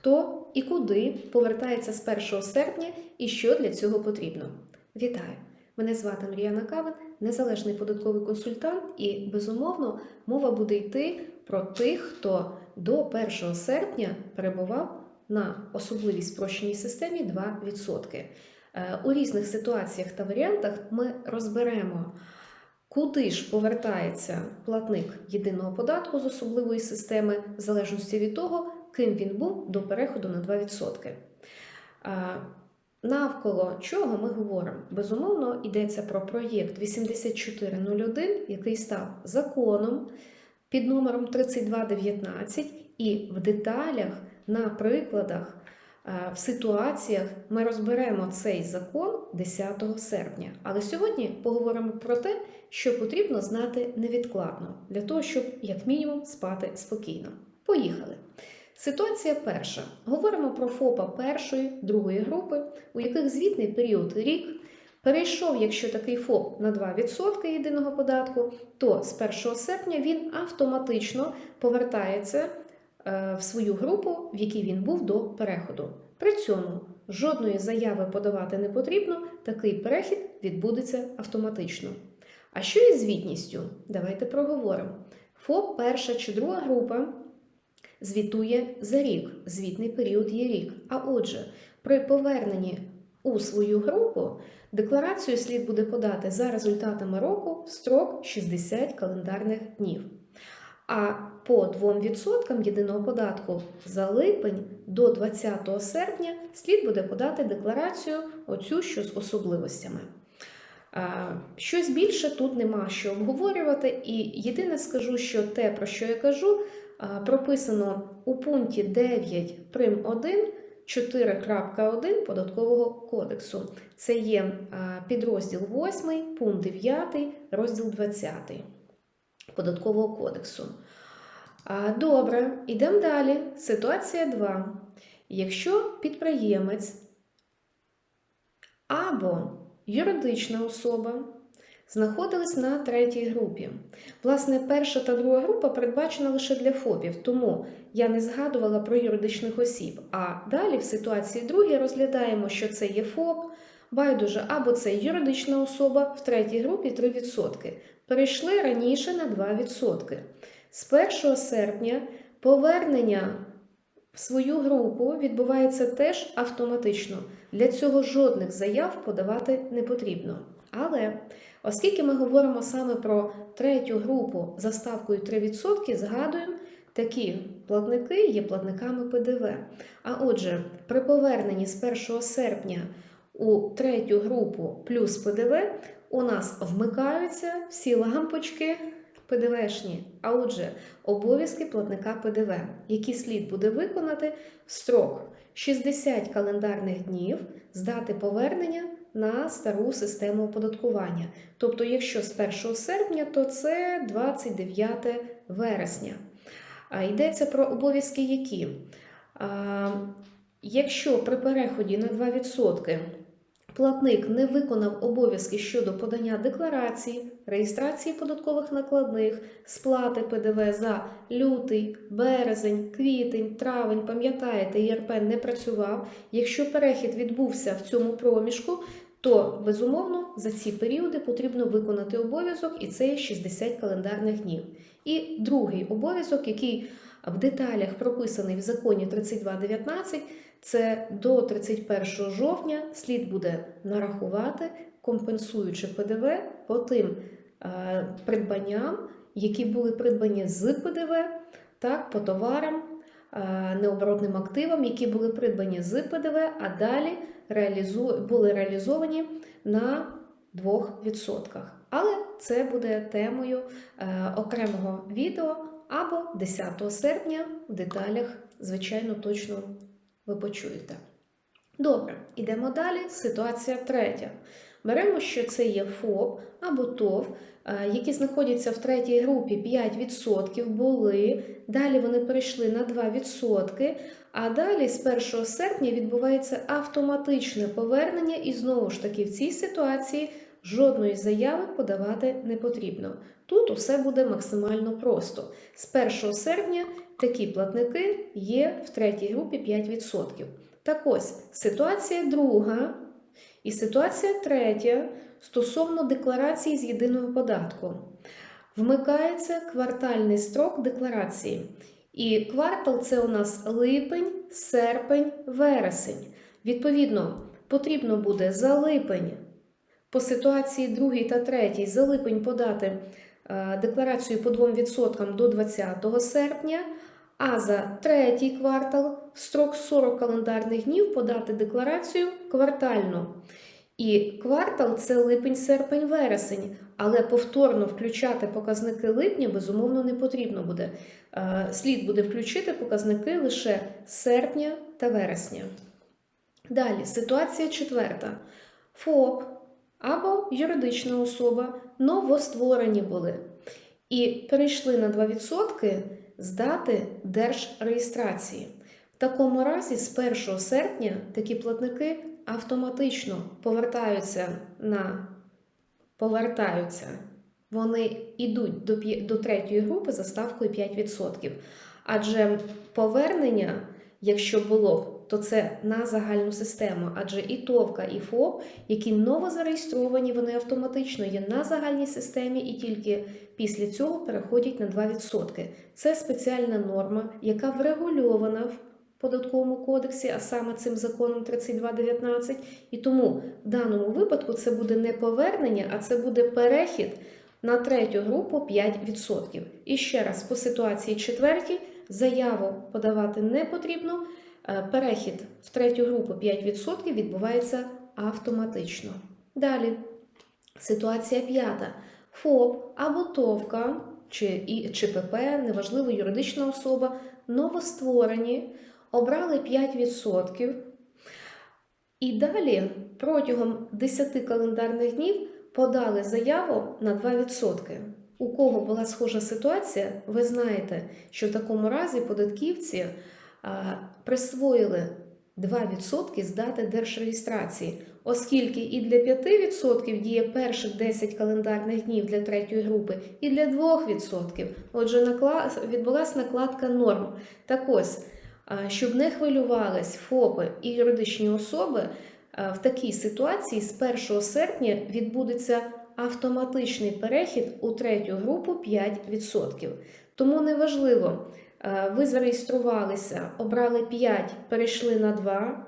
хто і куди повертається з 1 серпня і що для цього потрібно. Вітаю! Мене звати Мар'яна Кавин, незалежний податковий консультант, і безумовно мова буде йти про тих, хто до 1 серпня перебував на особливій спрощеній системі 2%. Е, У різних ситуаціях та варіантах ми розберемо, куди ж повертається платник єдиного податку з особливої системи, в залежності від того, ким він був до переходу на 2%. Е, Навколо чого ми говоримо? Безумовно, йдеться про проєкт 8401, який став законом під номером 3219, і в деталях, на прикладах, е, в ситуаціях ми розберемо цей закон 10 серпня. Але сьогодні поговоримо про те, що потрібно знати невідкладно, для того, щоб як мінімум спати спокійно. Поїхали! Ситуація перша. Говоримо про ФОПа першої, другої групи, у яких звітний період рік перейшов, якщо такий ФОП на 2% єдиного податку, то з 1 серпня він автоматично повертається е, в свою групу, в якій він був до переходу. При цьому жодної заяви подавати не потрібно, такий перехід відбудеться автоматично. А що із звітністю? Давайте проговоримо. ФОП перша чи друга група звітує за рік, звітний період є рік. А отже, при поверненні у свою групу декларацію слід буде подати за результатами року в строк 60 календарних днів. А по 2% єдиного податку за липень до 20 серпня слід буде подати декларацію оцю, що з особливостями. Щось більше тут нема що обговорювати, і єдине скажу, що те, про що я кажу, прописано у пункті 9 прим 1 4.1 податкового кодексу. Це є підрозділ 8, пункт 9, розділ 20 податкового кодексу. Добре, йдемо далі. Ситуація 2. Якщо підприємець або юридична особа знаходились на третій групі. Власне, перша та друга група передбачена лише для ФОПів, тому я не згадувала про юридичних осіб. А далі в ситуації другій розглядаємо, що це є ФОП, байдуже, або це юридична особа в третій групі 3%. Перейшли раніше на 2%. З 1 серпня повернення в свою групу відбувається теж автоматично. Для цього жодних заяв подавати не потрібно. Але оскільки ми говоримо саме про третю групу за ставкою 3%, згадуємо, такі платники є платниками ПДВ. А отже, при поверненні з 1 серпня у третю групу плюс ПДВ у нас вмикаються всі лампочки ПДВшні, а отже, обов'язки платника ПДВ, які слід буде виконати в строк 60 календарних днів з дати повернення на стару систему оподаткування. Тобто, якщо з 1 серпня, то це 29 вересня. А йдеться про обов'язки, які? Якщо при переході на 2% платник не виконав обов'язки щодо подання декларації, реєстрації податкових накладних, сплати ПДВ за лютий, березень, квітень, травень, пам'ятаєте, ЄРП не працював. Якщо перехід відбувся в цьому проміжку, то безумовно за ці періоди потрібно виконати обов'язок, і це є 60 календарних днів. І другий обов'язок, який в деталях прописаний в законі 3219, це до 31 жовтня слід буде нарахувати, компенсуючи ПДВ по тим е, придбанням, які були придбані з ПДВ, так, по товарам, е, необоротним активам, які були придбані з ПДВ, а далі були реалізовані на 2%. Але це буде темою е, окремого відео або 10 серпня в деталях, звичайно, точно ви почуєте. Добре, йдемо далі. Ситуація третя. Беремо, що це є ФОП або ТОВ, е, які знаходяться в третій групі 5% були. Далі вони перейшли на 2%, а далі з 1 серпня відбувається автоматичне повернення, і знову ж таки в цій ситуації жодної заяви подавати не потрібно. Тут усе буде максимально просто. З 1 серпня такі платники є в третій групі 5%. Так ось, ситуація друга і ситуація третя стосовно декларації з єдиного податку. Вмикається квартальний строк декларації. І квартал це у нас липень, серпень, вересень. Відповідно, потрібно буде за липень по ситуації другій та третій за липень подати е, декларацію по 2% до 20 серпня, а за третій квартал в строк 40 календарних днів подати декларацію квартально. І квартал це липень, серпень, вересень, але повторно включати показники липня безумовно не потрібно буде. Е, Слід буде включити показники лише серпня та вересня. Далі, ситуація четверта. ФОП або юридична особа новостворені були і перейшли на 2% з дати держреєстрації. В такому разі з 1 серпня такі платники автоматично повертаються на повертаються. Вони йдуть до, до третьої групи за ставкою 5%. Адже повернення, якщо було то це на загальну систему, адже і ТОВКа, і ФОП, які новозареєстровані, вони автоматично є на загальній системі і тільки після цього переходять на 2%. Це спеціальна норма, яка врегульована в податковому кодексі, а саме цим законом 3219. І тому в даному випадку це буде не повернення, а це буде перехід на третю групу 5%. І ще раз, по ситуації четвертій заяву подавати не потрібно. Е, Перехід в третю групу 5% відбувається автоматично. Далі, ситуація п'ята. ФОП або ТОВКа чи, і, чи ПП, неважливо, юридична особа, новостворені, обрали 5%. І далі протягом 10 календарних днів подали заяву на 2%. У кого була схожа ситуація, ви знаєте, що в такому разі податківці присвоїли 2% з дати держреєстрації, оскільки і для 5% діє перших 10 календарних днів для третьої групи, і для 2%. Отже, відбулася накладка норм. Так ось, щоб не хвилювались ФОПи і юридичні особи, в такій ситуації з 1 серпня відбудеться автоматичний перехід у третю групу 5%. Тому неважливо, ви зареєструвалися, обрали 5, перейшли на 2.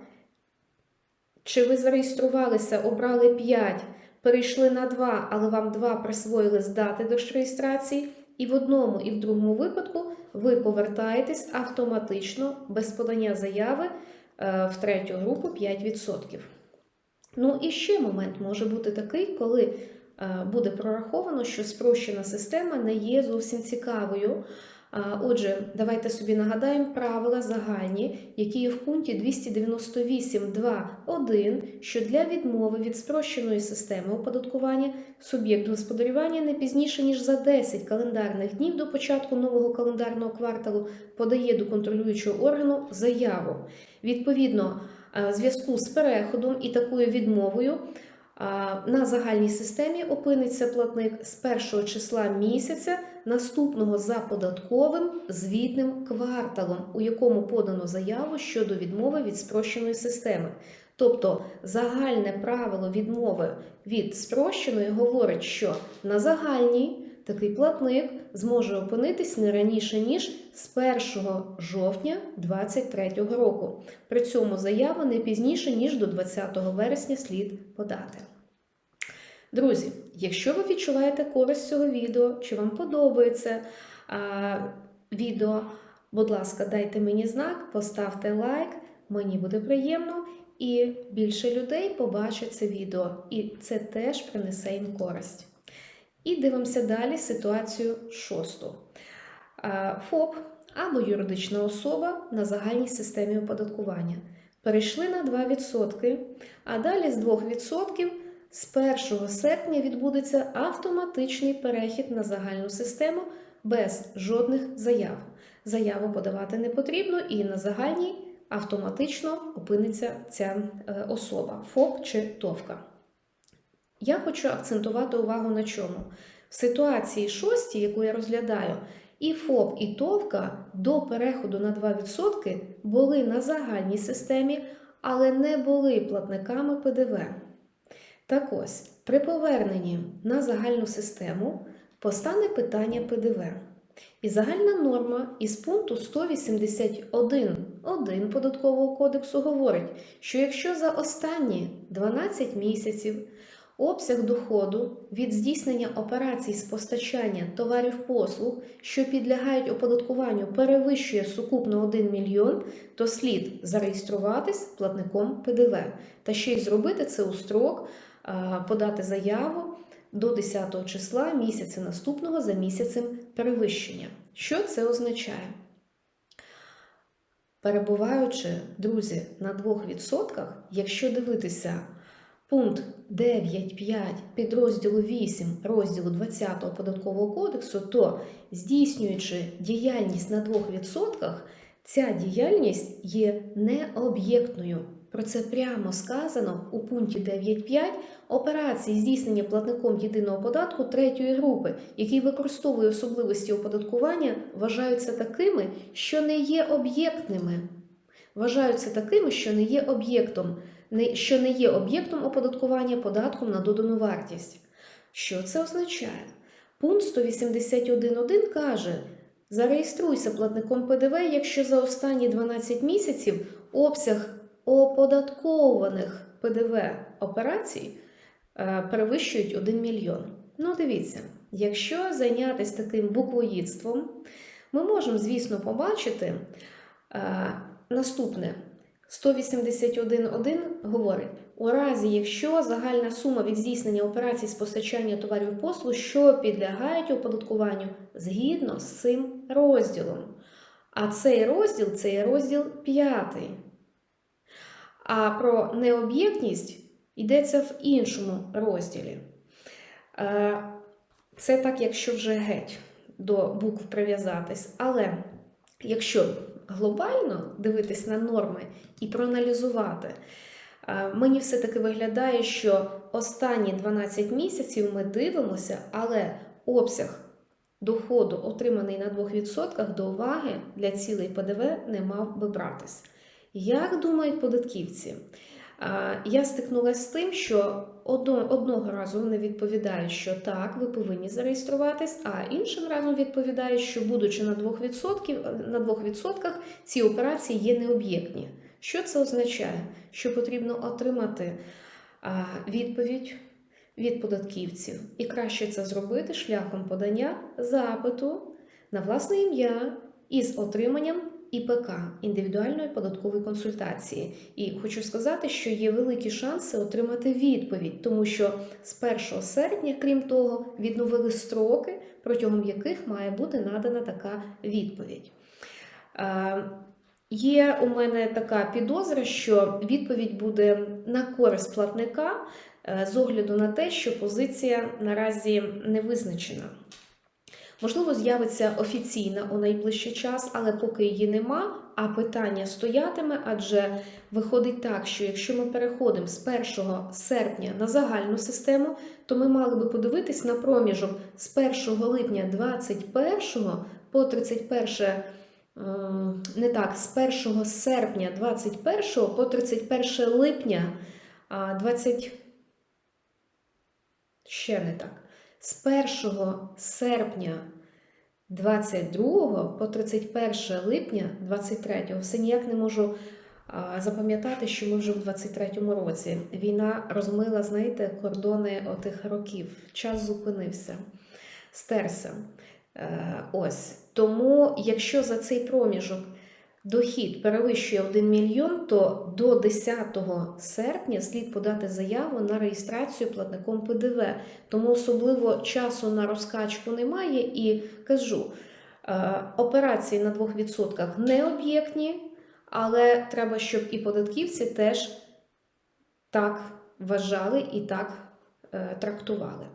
Чи ви зареєструвалися, обрали 5, перейшли на 2, але вам 2 присвоїли з дати держреєстрації, і в одному і в другому випадку ви повертаєтесь автоматично без подання заяви е, в третю групу 5%. Ну і ще момент може бути такий, коли е, буде прораховано, що спрощена система не є зовсім цікавою. Отже, давайте собі нагадаємо правила загальні, які є в пункті 298.2.1, що для відмови від спрощеної системи оподаткування суб'єкт господарювання не пізніше ніж за 10 календарних днів до початку нового календарного кварталу подає до контролюючого органу заяву. Відповідно, зв'язку з переходом і такою відмовою на загальній системі опиниться платник з першого числа місяця наступного за податковим звітним кварталом, у якому подано заяву щодо відмови від спрощеної системи. Тобто загальне правило відмови від спрощеної говорить, що на загальній такий платник зможе опинитись не раніше ніж з 1 жовтня 2023 року. При цьому заяву не пізніше ніж до 20 вересня слід подати. Друзі, якщо ви відчуваєте користь цього відео, чи вам подобається а, відео, будь ласка, дайте мені знак, поставте лайк, мені буде приємно, і більше людей побачать це відео, і це теж принесе їм користь. І дивимося далі ситуацію шосту. ФОП або юридична особа на загальній системі оподаткування. Перейшли на 2%, а далі з 2% з 1 серпня відбудеться автоматичний перехід на загальну систему без жодних заяв. Заяву подавати не потрібно, і на загальній автоматично опиниться ця е, особа ФОП чи ТОВКа. Я хочу акцентувати увагу на чому. В ситуації шостій, яку я розглядаю, і ФОП, і ТОВКа до переходу на 2% були на загальній системі, але не були платниками ПДВ. Так ось, при поверненні на загальну систему постане питання ПДВ. І загальна норма із пункту 181.1 Податкового кодексу говорить, що якщо за останні 12 місяців обсяг доходу від здійснення операцій з постачання товарів послуг, що підлягають оподаткуванню, перевищує сукупно 1 мільйон, то слід зареєструватись платником ПДВ та ще й зробити це у строк, подати заяву до 10 числа місяця наступного за місяцем перевищення. Що це означає? Перебуваючи, друзі, на 2%, якщо дивитися пункт 9.5 підрозділу 8 розділу 20 податкового кодексу, то здійснюючи діяльність на 2%, ця діяльність є необ'єктною. Про це прямо сказано у пункті 9.5 операції здійснення платником єдиного податку третьої групи, який використовує особливості оподаткування, вважаються такими, що не є об'єктними. Вважаються такими, що не є об'єктом, що не є об'єктом оподаткування податком на додану вартість. Що це означає? Пункт 181.1 каже: зареєструйся платником ПДВ, якщо за останні 12 місяців обсяг оподаткованих ПДВ операцій е, перевищують 1 мільйон. Ну, дивіться, якщо зайнятися таким буквоїдством, ми можемо, звісно, побачити е, наступне. 181.1 говорить: у разі, якщо загальна сума від здійснення операцій з постачання товарів послуг, що підлягають оподаткуванню згідно з цим розділом. А цей розділ це є розділ 5. А про необ'єктність йдеться в іншому розділі. Е, Це так, якщо вже геть до букв прив'язатись. Але якщо глобально дивитись на норми і проаналізувати, мені все-таки виглядає, що останні 12 місяців ми дивимося, але обсяг доходу, отриманий на 2%, до уваги для цілей ПДВ не мав би братись. Як думають податківці? Я стикнулася з тим, що одного разу вони відповідають, що так, ви повинні зареєструватись, а іншим разом відповідають, що будучи на 2%, на 2% ці операції є необ'єктні. Що це означає? Що потрібно отримати відповідь від податківців, і краще це зробити шляхом подання запиту на власне ім'я із отриманням ІПК індивідуальної податкової консультації. І хочу сказати, що є великі шанси отримати відповідь, тому що з 1 серпня, крім того, відновили строки, протягом яких має бути надана така відповідь. Е, Є у мене така підозра, що відповідь буде на користь платника е, з огляду на те, що позиція наразі не визначена. Можливо, з'явиться офіційна у найближчий час, але поки її нема, а питання стоятиме, адже виходить так, що якщо ми переходимо з 1 серпня на загальну систему, то ми мали би подивитись на проміжок з 1 липня 2021 по 31 не так, з 1 серпня 2021 по 31 липня 20... Ще не так. З 1 серпня 22 по 31 липня 23 все ніяк не можу запам'ятати, що ми вже в 23-му році. Війна розмила, знаєте, кордони отих років. Час зупинився, стерся. Е, ось. Тому, якщо за цей проміжок дохід перевищує 1 мільйон, то до 10 серпня слід подати заяву на реєстрацію платником ПДВ. Тому особливо часу на розкачку немає. І кажу, е, операції на 2% не об'єктні, але треба, щоб і податківці теж так вважали і так е, трактували.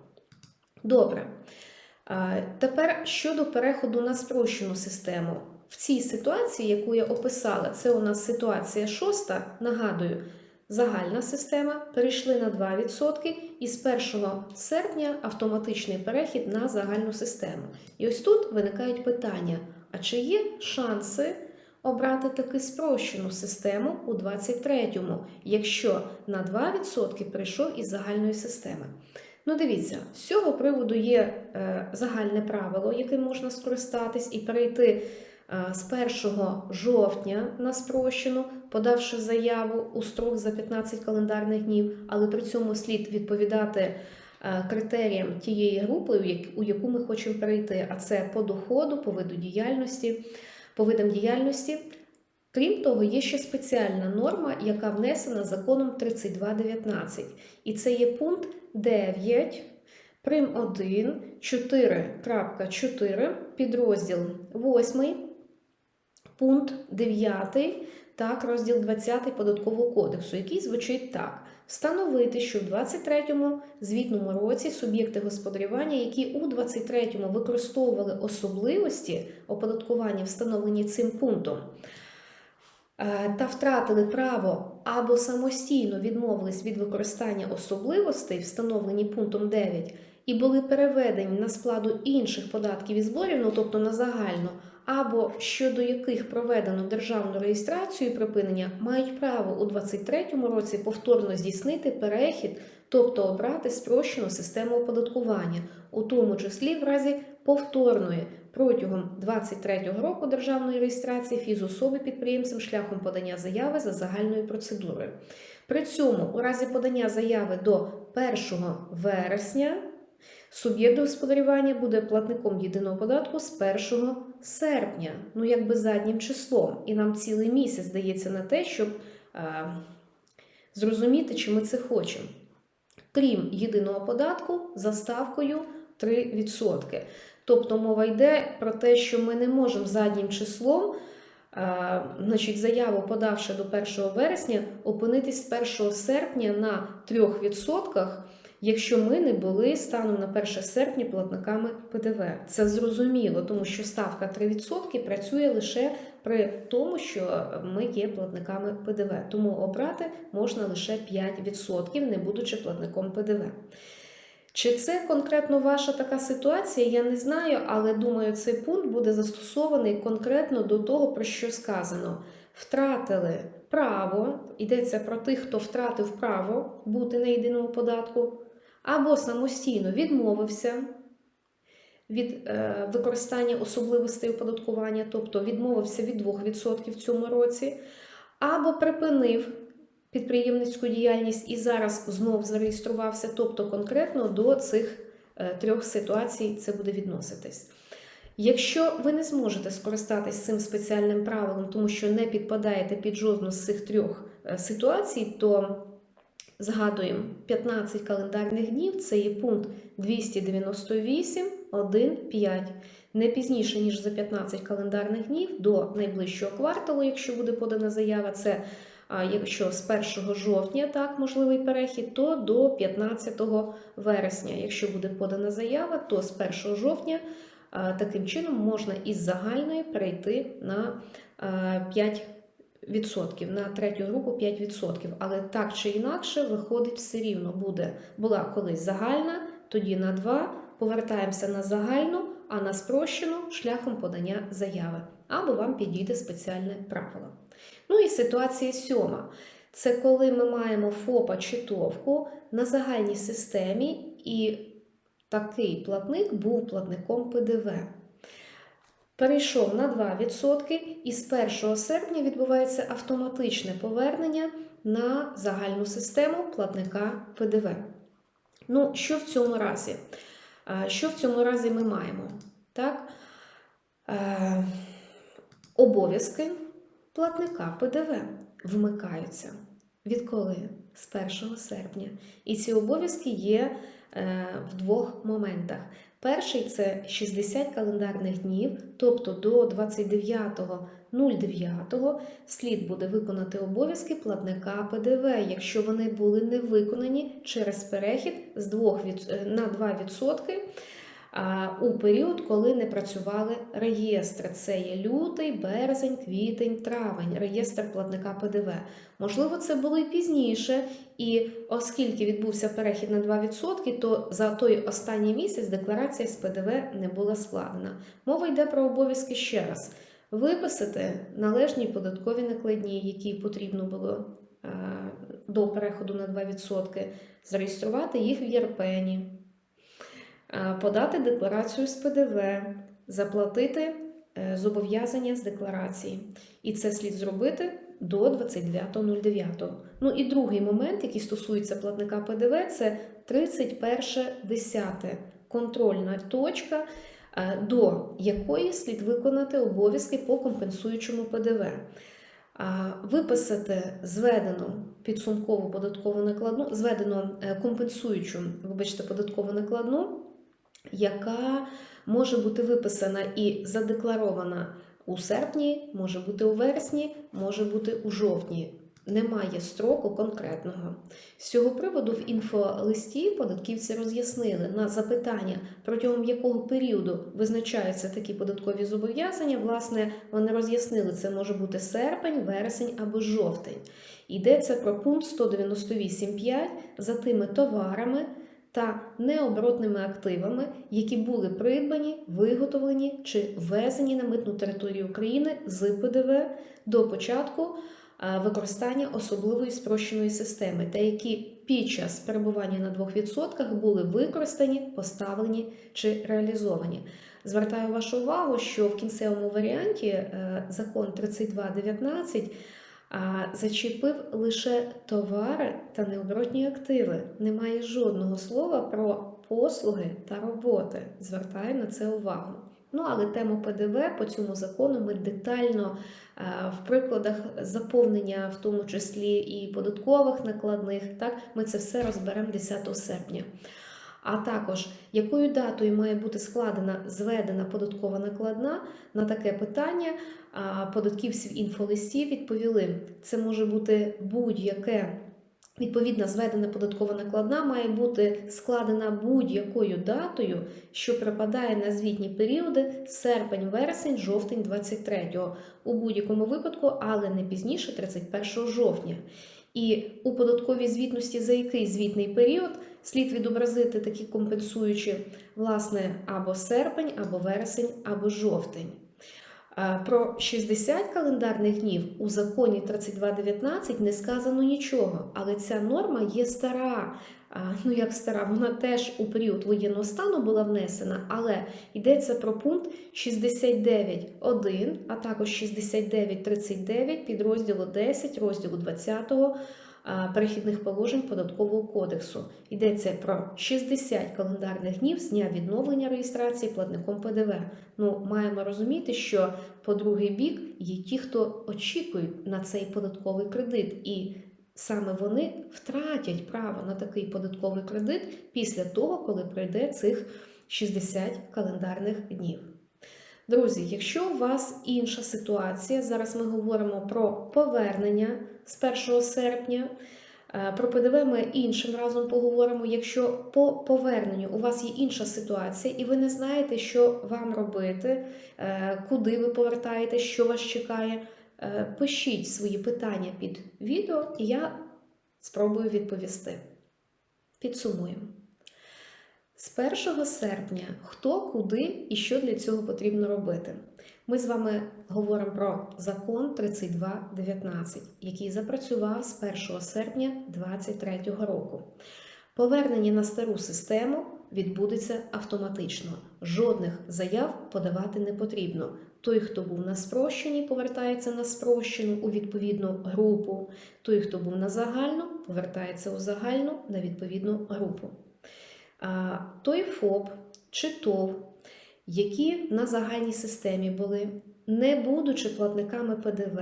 Добре. Е, Тепер щодо переходу на спрощену систему. В цій ситуації, яку я описала, це у нас ситуація шоста. Нагадую, загальна система, перейшли на 2%, і з 1 серпня автоматичний перехід на загальну систему. І ось тут виникають питання: а чи є шанси обрати таки спрощену систему у 23-му, якщо на 2% перейшов із загальної системи? Ну, дивіться, з цього приводу є е, загальне правило, яким можна скористатись і перейти з 1 жовтня на спрощену, подавши заяву у строк за 15 календарних днів, але при цьому слід відповідати е, критеріям тієї групи, у яку ми хочемо перейти, а це по доходу, по виду діяльності, по видам діяльності. Крім того, є ще спеціальна норма, яка внесена законом 3219. І це є пункт 9, прим 1, 4.4, підрозділ 8, пункт 9, так, розділ 20 Податкового кодексу, який звучить так. Встановити, що в 23-му звітному році суб'єкти господарювання, які у 23-му використовували особливості оподаткування, встановлені цим пунктом, е, та втратили право або самостійно відмовились від використання особливостей, встановлені пунктом 9, і були переведені на складу інших податків і зборів, ну тобто на загальну, або щодо яких проведено державну реєстрацію і припинення, мають право у 2023 році повторно здійснити перехід, тобто обрати спрощену систему оподаткування, у тому числі в разі повторної протягом 2023 року державної реєстрації фізособи підприємцем шляхом подання заяви за загальною процедурою. При цьому, у разі подання заяви до 1 вересня, суб'єкт господарювання буде платником єдиного податку з 1 серпня, ну якби заднім числом. І нам цілий місяць дається на те, щоб е, зрозуміти, чи ми це хочемо. Крім єдиного податку за ставкою 3%. Тобто мова йде про те, що ми не можемо заднім числом, е, значить, заяву подавши до 1 вересня, опинитись з 1 серпня на 3%, якщо ми не були станом на 1 серпня платниками ПДВ. Це зрозуміло, тому що ставка 3% працює лише при тому, що ми є платниками ПДВ. Тому обрати можна лише 5%, не будучи платником ПДВ. Чи це конкретно ваша така ситуація, я не знаю, але думаю, цей пункт буде застосований конкретно до того, про що сказано. Втратили право, йдеться про тих, хто втратив право бути на єдиному податку, або самостійно відмовився від е, використання особливостей оподаткування, тобто відмовився від 2% в цьому році, або припинив підприємницьку діяльність і зараз знов зареєструвався, тобто конкретно до цих е, трьох ситуацій це буде відноситись. Якщо ви не зможете скористатись цим спеціальним правилом, тому що не підпадаєте під жодну з цих трьох е, ситуацій, то Згадуємо, 15 календарних днів це є пункт 298, 1, Не пізніше, ніж за 15 календарних днів до найближчого кварталу, якщо буде подана заява, це якщо з 1 жовтня так можливий перехід, то до 15 вересня. Якщо буде подана заява, то з 1 жовтня таким чином можна із загальної перейти на 5 Відсотків на третю групу 5%. Але так чи інакше, виходить, все рівно буде. Була колись загальна, тоді на 2, повертаємося на загальну, а на спрощену шляхом подання заяви. Або вам підійде спеціальне правило. Ну і ситуація сьома. Це коли ми маємо ФОПа чи ТОВку на загальній системі, і такий платник був платником ПДВ. Перейшов на 2%, і з 1 серпня відбувається автоматичне повернення на загальну систему платника ПДВ. Ну, що в цьому разі? Що в цьому разі ми маємо? Так? Е, Обов'язки платника ПДВ вмикаються. Відколи? З 1 серпня. І ці обов'язки є е, в двох моментах. Перший це 60 календарних днів, тобто до 29.09 слід буде виконати обов'язки платника ПДВ, якщо вони були не виконані через перехід з 2 від, е, на 2% а, у період, коли не працювали реєстри. Це є лютий, березень, квітень, травень, реєстр платника ПДВ. Можливо, це було і пізніше, і оскільки відбувся перехід на 2%, то за той останній місяць декларація з ПДВ не була складена. Мова йде про обов'язки ще раз. Виписати належні податкові накладні, які потрібно було е, до переходу на 2%, зареєструвати їх в ЄРПЕНі, подати декларацію з ПДВ, заплатити е, зобов'язання з декларації. І це слід зробити до 29.09. Ну і другий момент, який стосується платника ПДВ, це 31.10. Контрольна точка, е, до якої слід виконати обов'язки по компенсуючому ПДВ. Виписати зведену підсумкову податкову накладну, зведену е, компенсуючу, вибачте, податкову накладну, яка може бути виписана і задекларована у серпні, може бути у вересні, може бути у жовтні. Немає строку конкретного. З цього приводу в інфолисті податківці роз'яснили на запитання, протягом якого періоду визначаються такі податкові зобов'язання. Власне, вони роз'яснили, це може бути серпень, вересень або жовтень. Йдеться про пункт 198.5 за тими товарами та необоротними активами, які були придбані, виготовлені чи ввезені на митну територію України з ПДВ до початку е, використання особливої спрощеної системи, та які під час перебування на 2% були використані, поставлені чи реалізовані. Звертаю вашу увагу, що в кінцевому варіанті е, закон 3219 а зачепив лише товари та необоротні активи. Немає жодного слова про послуги та роботи. Звертаю на це увагу. Ну, але тему ПДВ по цьому закону ми детально е, в прикладах заповнення, в тому числі і податкових накладних, так ми це все розберемо 10 серпня. А також якою датою має бути складена зведена податкова накладна на таке питання податківців інфолисті відповіли, це може бути будь-яке. Відповідна зведена податкова накладна має бути складена будь-якою датою, що припадає на звітні періоди серпень, вересень, жовтень 23-го, у будь-якому випадку, але не пізніше 31 жовтня. І у податковій звітності за який звітний період слід відобразити такі компенсуючі, власне, або серпень, або вересень, або жовтень. Про 60 календарних днів у законі 32.19 не сказано нічого, але ця норма є стара. Ну, як стара, вона теж у період воєнного стану була внесена, але йдеться про пункт 69.1, а також 69.39 підрозділу 10 розділу 20 перехідних положень податкового кодексу. Йдеться про 60 календарних днів з дня відновлення реєстрації платником ПДВ. Ну, маємо розуміти, що по другий бік є ті, хто очікують на цей податковий кредит, і саме вони втратять право на такий податковий кредит після того, коли пройде цих 60 календарних днів. Друзі, якщо у вас інша ситуація, зараз ми говоримо про повернення з 1 серпня. Е, про ПДВ ми іншим разом поговоримо. Якщо по поверненню у вас є інша ситуація, і ви не знаєте, що вам робити, е, куди ви повертаєте, що вас чекає, е, пишіть свої питання під відео, і я спробую відповісти. Підсумуємо. З 1 серпня хто, куди і що для цього потрібно робити. Ми з вами говоримо про закон 3219, який запрацював з 1 серпня 2023 року. Повернення на стару систему відбудеться автоматично. Жодних заяв подавати не потрібно. Той, хто був на спрощенні, повертається на спрощену у відповідну групу. Той, хто був на загальну, повертається у загальну на відповідну групу той ФОП чи ТОВ, які на загальній системі були, не будучи платниками ПДВ,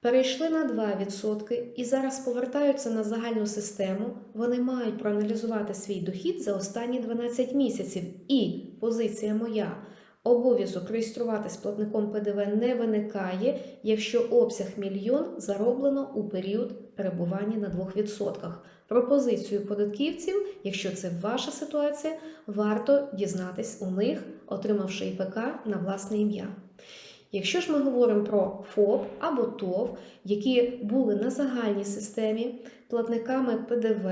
перейшли на 2% і зараз повертаються на загальну систему, вони мають проаналізувати свій дохід за останні 12 місяців. І позиція моя. Обов'язок реєструватись платником ПДВ не виникає, якщо обсяг мільйон зароблено у період перебування на 2%. Пропозицію податківців, якщо це ваша ситуація, варто дізнатись у них, отримавши ІПК на власне ім'я. Якщо ж ми говоримо про ФОП або ТОВ, які були на загальній системі платниками ПДВ,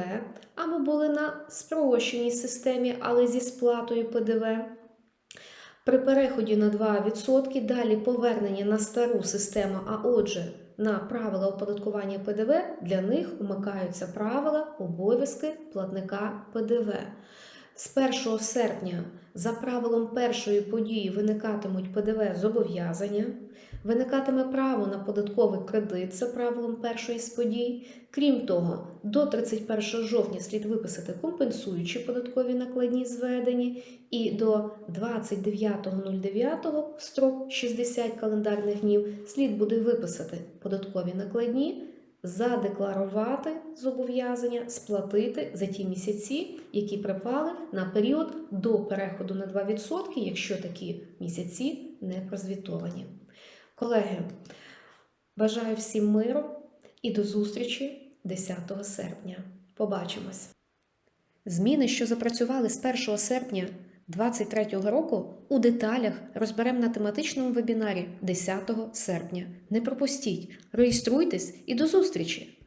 або були на спрощеній системі, але зі сплатою ПДВ, при переході на 2% далі повернення на стару систему, а отже, на правила оподаткування ПДВ, для них вмикаються правила обов'язки платника ПДВ. З 1 серпня за правилом першої події виникатимуть ПДВ зобов'язання, виникатиме право на податковий кредит за правилом першої з подій. Крім того, до 31 жовтня слід виписати компенсуючі податкові накладні зведені, і до 29.09 в строк 60 календарних днів слід буде виписати податкові накладні, задекларувати зобов'язання, сплатити за ті місяці, які припали на період до переходу на 2%, якщо такі місяці не прозвітовані. Колеги, бажаю всім миру і до зустрічі 10 серпня. Побачимось! Зміни, що запрацювали з 1 серпня 2023 року, у деталях розберемо на тематичному вебінарі 10 серпня. Не пропустіть, реєструйтесь і до зустрічі!